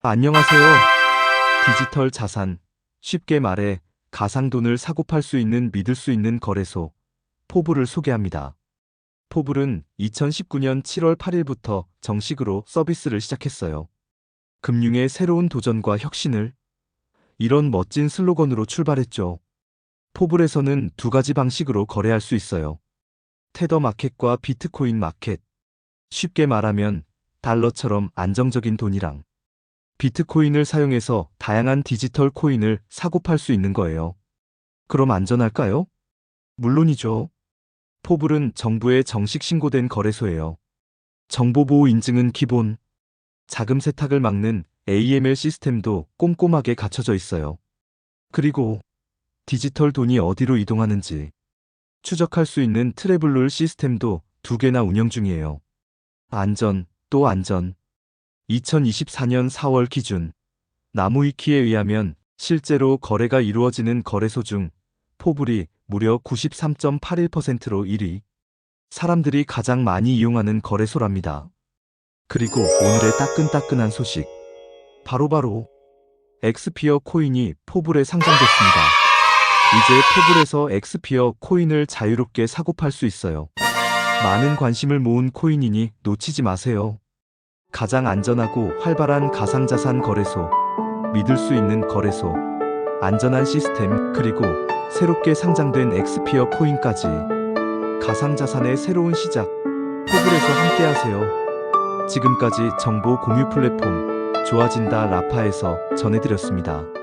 안녕하세요. 디지털 자산. 쉽게 말해 가상돈을 사고 팔 수 있는 믿을 수 있는 거래소 포블을 소개합니다. 포블은 2019년 7월 8일부터 정식으로 서비스를 시작했어요. 금융의 새로운 도전과 혁신을 이런 멋진 슬로건으로 출발했죠. 포블에서는 두 가지 방식으로 거래할 수 있어요. 테더 마켓과 비트코인 마켓. 쉽게 말하면 달러처럼 안정적인 돈이랑 비트코인을 사용해서 다양한 디지털 코인을 사고 팔 수 있는 거예요. 그럼 안전할까요? 물론이죠. 포블은 정부에 정식 신고된 거래소예요. 정보보호 인증은 기본. 자금 세탁을 막는 AML 시스템도 꼼꼼하게 갖춰져 있어요. 그리고 디지털 돈이 어디로 이동하는지 추적할 수 있는 트래블룰 시스템도 두 개나 운영 중이에요. 안전, 또 안전. 2024년 4월 기준 나무위키에 의하면 실제로 거래가 이루어지는 거래소 중 포블이 무려 93.81%로 1위. 사람들이 가장 많이 이용하는 거래소랍니다. 그리고 오늘의 따끈따끈한 소식. 바로바로 엑스피어 코인이 포블에 상장됐습니다. 이제 포블에서 엑스피어 코인을 자유롭게 사고 팔 수 있어요. 많은 관심을 모은 코인이니 놓치지 마세요. 가장 안전하고 활발한 가상자산 거래소, 믿을 수 있는 거래소, 안전한 시스템, 그리고 새롭게 상장된 엑스피어 코인까지 가상자산의 새로운 시작, 포블에서 함께하세요. 지금까지 정보 공유 플랫폼 좋아진다 라파에서 전해드렸습니다.